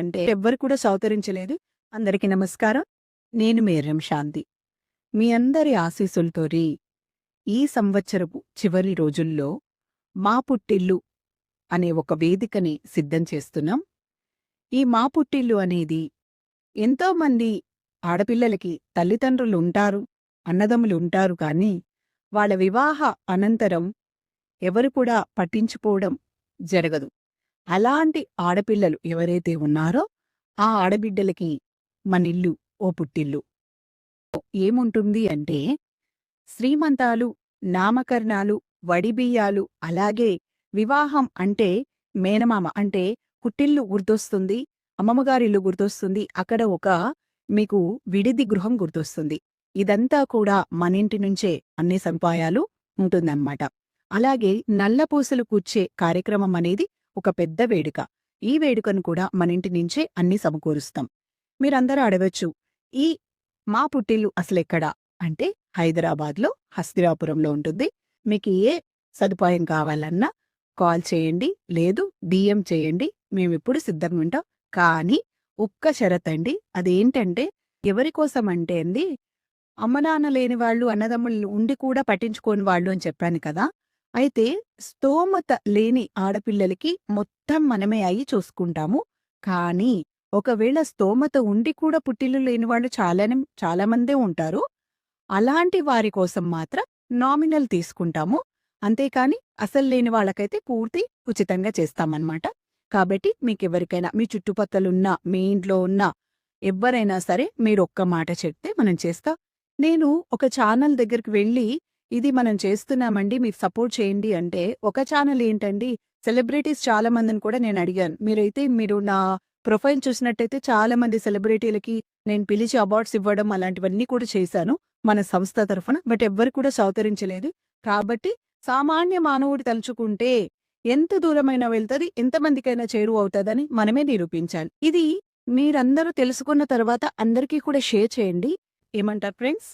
అంటే ఎవ్వరు కూడా సౌకరించలేదు అందరికీ నమస్కారం. నేను మేరం శాంతి. మీ అందరి ఆశీస్సులతోరి ఈ సంవత్సరపు చివరి రోజుల్లో మా పుట్టిల్లు అనే ఒక వేదికని సిద్ధం చేస్తున్నాం. ఈ మా పుట్టిల్లు అనేది ఎంతోమంది ఆడపిల్లలకి తల్లిదండ్రులు ఉంటారు అన్నదమ్ములు ఉంటారు కానీ వాళ్ళ వివాహ అనంతరం ఎవరు కూడా పట్టించుకోవడం జరగదు. అలాంటి ఆడపిల్లలు ఎవరైతే ఉన్నారో ఆ ఆడబిడ్డలకి మనిల్లు ఓ పుట్టిల్లు. ఏముంటుంది అంటే శ్రీమంతాలు నామకరణాలు వడిబియ్యాలు అలాగే వివాహం అంటే మేనమామ అంటే పుట్టిల్లు గుర్తొస్తుంది అమ్మమ్మగారిల్లు గుర్తొస్తుంది అక్కడ ఒక మీకు విడిది గృహం గుర్తొస్తుంది. ఇదంతా కూడా మనింటి నుంచే అన్ని సంపాయాలు ఉంటుందన్నమాట. అలాగే నల్లపూసలు కూర్చే కార్యక్రమం అనేది ఒక పెద్ద వేడుక. ఈ వేడుకను కూడా మనింటి నుంచే అన్ని సమకూరుస్తాం. మీరందరూ అడగచ్చు ఈ మా పుట్టిల్లు అసలెక్కడా? అంటే హైదరాబాద్లో హస్తిరాపురంలో ఉంటుంది. మీకు ఏ సదుపాయం కావాలన్నా కాల్ చేయండి లేదు డిఎం చేయండి మేమిప్పుడు సిద్ధంగా ఉంటాం. కానీ ఒక్క షరత్ అండి. అదేంటంటే ఎవరి కోసం అంటే అండి అమ్మనాన్న లేని వాళ్ళు అన్నదమ్ములు ఉండి కూడా పట్టించుకోని వాళ్ళు అని చెప్పాను కదా అయితే స్తోమత లేని ఆడపిల్లలకి మొత్తం మనమే అయి చూసుకుంటాము. కానీ ఒకవేళ స్తోమత ఉండి కూడా పుట్టిల్లు లేని వాళ్ళు చాలానే చాలామందే ఉంటారు. అలాంటి వారి కోసం మాత్రం నామినల్ తీసుకుంటాము. అంతేకాని అసలు లేని వాళ్ళకైతే పూర్తి ఉచితంగా చేస్తామన్నమాట. కాబట్టి మీకెవరికైనా మీ చుట్టుపక్కలున్నా మీ ఇంట్లో ఉన్న ఎవ్వరైనా సరే మీరు ఒక్క మాట చెప్తే మనం చేస్తాం. నేను ఒక ఛానల్ దగ్గరికి వెళ్ళి ఇది మనం చేస్తున్నామండి మీరు సపోర్ట్ చేయండి అంటే ఒక ఛానల్ ఏంటండి సెలబ్రిటీస్ చాలా మందిని కూడా నేను అడిగాను. మీరైతే మీరు నా ప్రొఫైల్ చూసినట్టయితే చాలా మంది సెలబ్రిటీలకి నేను పిలిచి అవార్డ్స్ ఇవ్వడం అలాంటివన్నీ కూడా చేశాను మన సంస్థ తరఫున బట్ ఎవ్వరు కూడా సహకరించలేదు. కాబట్టి సామాన్య మానవుడు తలుచుకుంటే ఎంత దూరమైనా వెళ్తుంది ఎంతమందికైనా చేరువ అవుతుందని మనమే నిరూపించాలి. ఇది మీరందరూ తెలుసుకున్న తర్వాత అందరికీ కూడా షేర్ చేయండి. ఏమంటారు ఫ్రెండ్స్?